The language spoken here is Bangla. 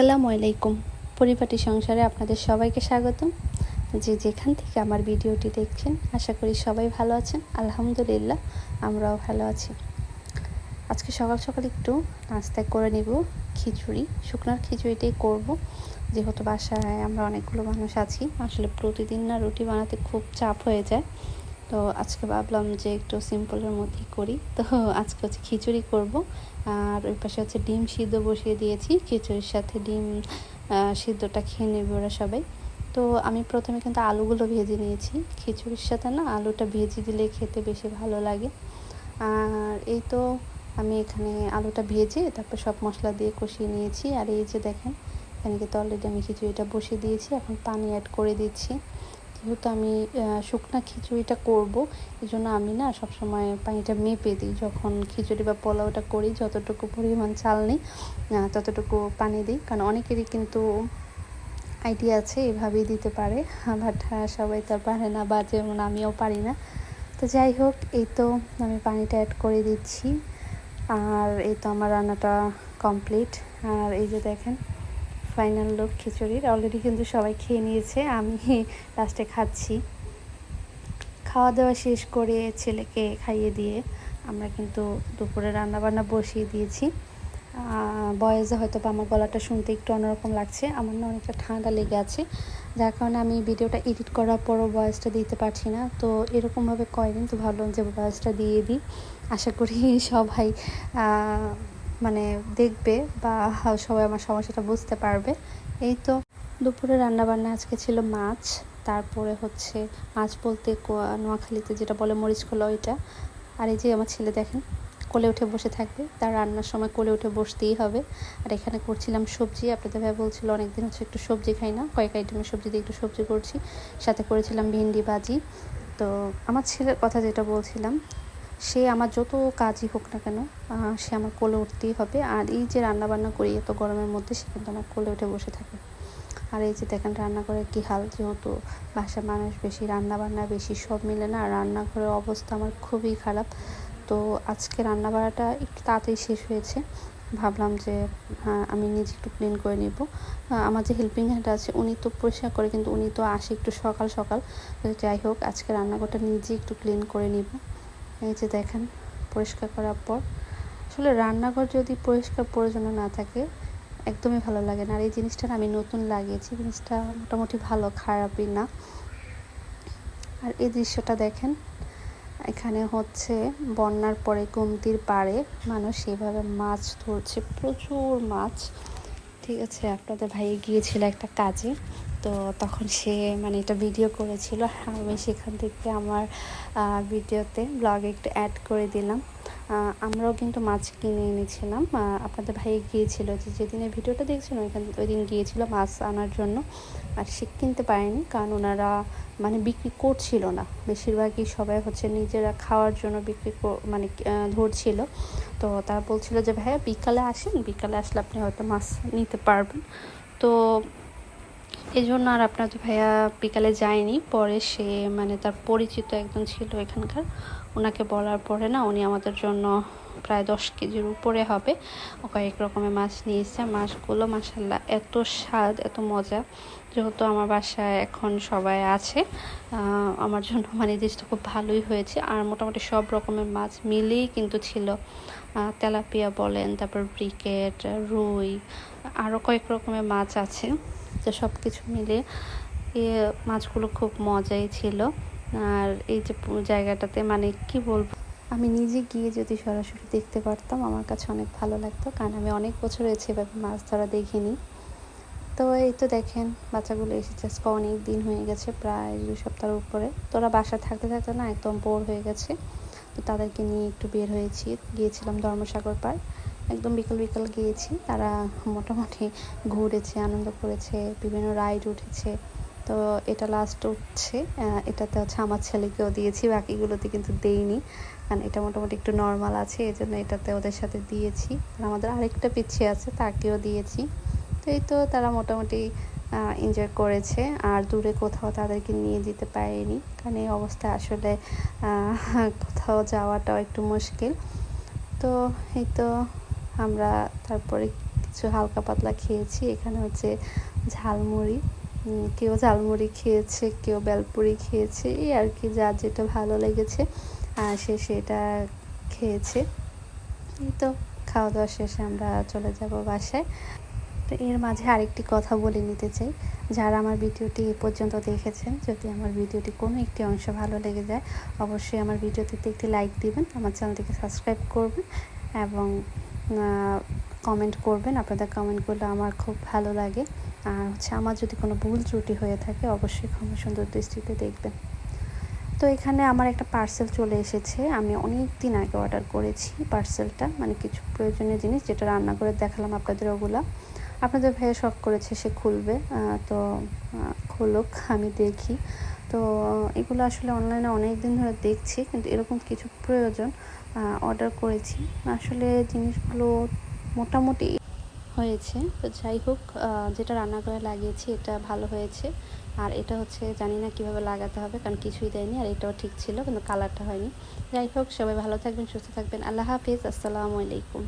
আসসালামু আলাইকুম। পরিপাটি সংসারে আপনাদের সবাইকে স্বাগতম। যে যেখান থেকে আমার ভিডিওটি দেখছেন, আশা করি সবাই ভালো আছেন। আলহামদুলিল্লাহ, আমরাও ভালো আছি। আজকে সকাল সকাল একটু নাস্তা করে নিব, খিচুড়ি, শুকনার খিচুড়িটাই করব। যেহেতু বাসায় আমরা অনেকগুলো মানুষ আছি, আসলে প্রতিদিন না রুটি বানাতে খুব চাপ হয়ে যায়। তো আজকে ভাবলাম যে একটু সিম্পলের মধ্যেই করি। তো আজকে হচ্ছে খিচুড়ি করব। আর ওই পাশে হচ্ছে ডিম সিদ্ধ বসিয়ে দিয়েছি। খিচুড়ির সাথে ডিম সিদ্ধটা খেয়ে নেবে ওরা সবাই। তো আমি প্রথমে কিন্তু আলুগুলো ভেজে নিয়েছি। খিচুড়ির সাথে না আলুটা ভেজে দিলে খেতে বেশি ভালো লাগে। আর এই তো আমি এখানে আলুটা ভেজে তারপর সব মশলা দিয়ে কষিয়ে নিয়েছি। আর এই যে দেখেন, এখানে কিন্তু অলরেডি আমি খিচুড়িটা বসিয়ে দিয়েছি। এখন পানি অ্যাড করে দিচ্ছি। যেহেতু আমি শুকনা খিচুড়িটা করব এই জন্য আমি না সবসময় পানিটা মেপে দিই। যখন খিচুড়ি বা পোলাওটা করি, যতটুকু পরিমাণ চাল নিই ততটুকু পানি দিই। কারণ অনেকেরই কিন্তু আইডিয়া আছে, এভাবেই দিতে পারে। বাট সবাই তো পারে না বা যেমন আমিও পারি না। তো যাই হোক, এই তো আমি পানিটা অ্যাড করে দিচ্ছি। আর এই তো আমার রান্নাটা কমপ্লিট আর এই যে দেখেন ফাইনাল লোক খিচুড়ির। অলরেডি কিন্তু সবাই খেয়ে নিয়েছে, আমি লাস্টে খাচ্ছি। খাওয়া দাওয়া শেষ করে ছেলেকে খাইয়ে দিয়ে আমরা কিন্তু দুপুরে রান্নাবান্না বসিয়ে দিয়েছি। বয়েসে হয়তো বা আমার গলাটা শুনতে একটু অন্যরকম লাগছে, আমার না অনেকটা ঠান্ডা লেগে আছে। যার কারণে আমি ভিডিওটা এডিট করার পরও ভয়েসটা দিতে পারছি না। তো এরকমভাবে কয়দিন তো ভাবলাম যে ভয়েসটা দিয়ে দিই। আশা করি সবাই মানে দেখবে বা সবাই আমার সমস্যাটা বুঝতে পারবে। এই তো দুপুরে রান্নাবান্না আজকে ছিল মাছ, তারপরে হচ্ছে মাছ বলতে নোয়াখালীতে যেটা বলে মরিচ খোলা ওইটা। আর এই যে আমার ছেলে দেখেন, কোলে উঠে বসে থাকবে, তার রান্নার সময় কোলে উঠে বসতেই হবে। আর এখানে করছিলাম সবজি, আপনাদের ভাই বলছিল অনেকদিন হচ্ছে একটু সবজি খাই না, কয়েক আইটেমের সবজি দিয়ে একটু সবজি করছি। সাথে করেছিলাম ভেন্ডি বাজি তো আমার ছেলের কথা যেটা বলছিলাম সে আমার যত কাজই হোক না কেন সে আমার কোলে উঠতেই হবে। আর এই যে রান্না বান্না করি এত গরমের মধ্যে, সে কিন্তু আমার কোলে উঠে বসে থাকে। আর এই যে দেখেন রান্নাঘরে কী হাল যেহেতু, বাসার মানুষ বেশি রান্না বান্না বেশি, সব মিলে না রান্নাঘরের অবস্থা আমার খুবই খারাপ। তো আজকে রান্না বাড়াটা একটু তাড়াতাড়ি শেষ হয়েছে। ভাবলাম যে হ্যাঁ আমি নিজে একটু ক্লিন করে নিব। আমার যে হেল্পিং হ্যান্ড আছে, উনি তো পরিষ্কার করে, কিন্তু উনি তো আসে একটু সকাল সকাল। যাই হোক, আজকে রান্নাঘরটা নিজে একটু ক্লিন করে নিব। এই যে দেখেন, পরিষ্কার করার পর। আসলে রান্নাঘর যদি পরিষ্কার পরিচ্ছন্ন না থাকে, একদমই ভালো লাগে না। আর এই জিনিসটা আমি নতুন লাগিয়েছি, জিনিসটা মোটামুটি ভালো, খারাপই না। আর এই দৃশ্যটা দেখেন, এখানে হচ্ছে বন্যার পরে কমতির পাড়ে মানুষ এইভাবে মাছ ধরছে, প্রচুর মাছ। ঠিক আছে, আপনাদের ভাই গিয়েছিল একটা কাজে। তো তখন সে মানে এটা ভিডিও করেছিল। আমি সেখান থেকে আমার ভিডিওতে ব্লগে একটু অ্যাড করে দিলাম। আমরাও কিন্তু মাছ কিনে এনেছিলাম। আপনাদের ভাই গিয়েছিল যে যেদিনে ভিডিওটা দেখছিল ওইখান ওই দিন গিয়েছিল মাছ আনার জন্য। আর সে কিনতে পারেনি কারণ ওনারা মানে বিক্রি করছিল না। বেশিরভাগই সবাই হচ্ছে নিজেরা খাওয়ার জন্য বিক্রি মানে ধরছিল। তো তারা বলছিল যে, ভাইয়া বিকালে আসেন। বিকালে আসলে আপনি হয়তো মাছ নিতে পারবেন। তো এই জন্য আর আপনার ভাইয়া বিকালে যায়নি। পরে সে মানে তার পরিচিত একজন ছিল এখানকার, ওনাকে বলার পরে না উনি আমাদের জন্য প্রায় দশ কেজির উপরে হবে। কয়েক রকমের মাছ নিয়েছে। মাছগুলো মাসাল্লাহ এত স্বাদ, এত মজা। যেহেতু আমার বাসায় এখন সবাই আছে আমার জন্য মানে জিনিসটা খুব ভালোই হয়েছে। আর মোটামুটি সব রকমের মাছ মিলেই কিন্তু ছিল। তেলাপিয়া বলেন, তারপর ব্রিকেট, রুই আরও কয়েক রকমের মাছ আছে। তো সব কিছু মিলে এ মাছগুলো খুব মজাই ছিল। আর এই যে জায়গাটাতে মানে কি বলব, আমি নিজে গিয়ে যদি সরাসরি দেখতে পারতাম, আমার কাছে অনেক ভালো লাগতো। কারণ আমি অনেক বছর হয়েছে এভাবে মাছ ধরা দেখিনি। তো এই তো দেখেন, বাচ্চাগুলো এসেছে। আজকে অনেক দিন হয়ে গেছে, প্রায় দুই সপ্তাহের উপরে। তোরা বাসা থাকতে থাকতে না একদম বোর হয়ে গেছে। তো তাদেরকে নিয়ে একটু বের হয়েছি। গিয়েছিলাম ধর্মসাগর পার্ক একদম বিকেল বিকেল গিয়েছি। তারা মোটামুটি ঘুরেছে, আনন্দ করেছে, বিভিন্ন রাইড উঠেছে। তো এটা লাস্ট উঠছে এটাতে হচ্ছে আমার ছেলেকেও দিয়েছি, বাকিগুলোতে কিন্তু দেইনি। কারণ এটা মোটামুটি একটু নর্মাল আছে এই জন্য এটাতে ওদের সাথে দিয়েছি। আর আমাদের আরেকটা পিছিয়ে আছে, তাকেও দিয়েছি। তো এই তো তারা মোটামুটি এনজয় করেছে। আর দূরে কোথাও তাদেরকে নিয়ে যেতে পারেনি। কারণ এই অবস্থায় আসলে কোথাও যাওয়াটাও একটু মুশকিল। তো এই তো আমরা তারপরে কিছু হালকা পাতলা খেয়েছি। এখানে হচ্ছে ঝালমুড়ি। কেউ ঝালমুড়ি খেয়েছে, কেউ বেলপুরি খেয়েছে, এই আর কি, যার যেটা ভালো লেগেছে, আর সে সেটা খেয়েছে। এই তো খাওয়া দাওয়া শেষে আমরা চলে যাব বাসায়। তো এর মাঝে আরেকটি কথা বলে নিতে চাই। যারা আমার ভিডিওটি এ পর্যন্ত দেখেছেন, যদি আমার ভিডিওটি কোনো একটি অংশ ভালো লেগে যায়, অবশ্যই আমার ভিডিওটিতে একটি লাইক দিবেন, আমার চ্যানেলটিকে সাবস্ক্রাইব করবেন, এবং কমেন্ট করবেন। আপনাদের কমেন্টগুলো আমার খুব ভালো লাগে। আর হচ্ছে আমার যদি কোনো ভুল ত্রুটি হয়ে থাকে, অবশ্যই ক্ষমা সুন্দর দৃষ্টিতে দেখবেন। তো এখানে আমার একটা পার্সেল চলে এসেছে। আমি অনেক দিন আগে অর্ডার করেছি পার্সেলটা মানে কিছু প্রয়োজনীয় জিনিস যেটা রান্না করে দেখালাম আপনাদের ওগুলা। আপনাদের ভাইয়া শখ করেছে, সে খুলবে। তো খুলুক, আমি দেখি। তো এগুলো আসলে অনলাইনে অনেক দিন ধরে দেখছি, কিন্তু এরকম কিছু প্রয়োজন অর্ডার করেছি। আসলে জিনিসগুলো মোটামুটি হয়েছে। তো যাই হোক যেটা রান্না করে লাগিয়েছি এটা ভালো হয়েছে। আর এটা হচ্ছে জানি না কীভাবে লাগাতে হবে, কারণ কিছুই দেয়নি, আর এটাও ঠিক ছিল, কিন্তু কালারটা হয়নি। যাই হোক, সবাই ভালো থাকবেন, সুস্থ থাকবেন। আল্লাহ হাফিজ, আসসালামু আলাইকুম।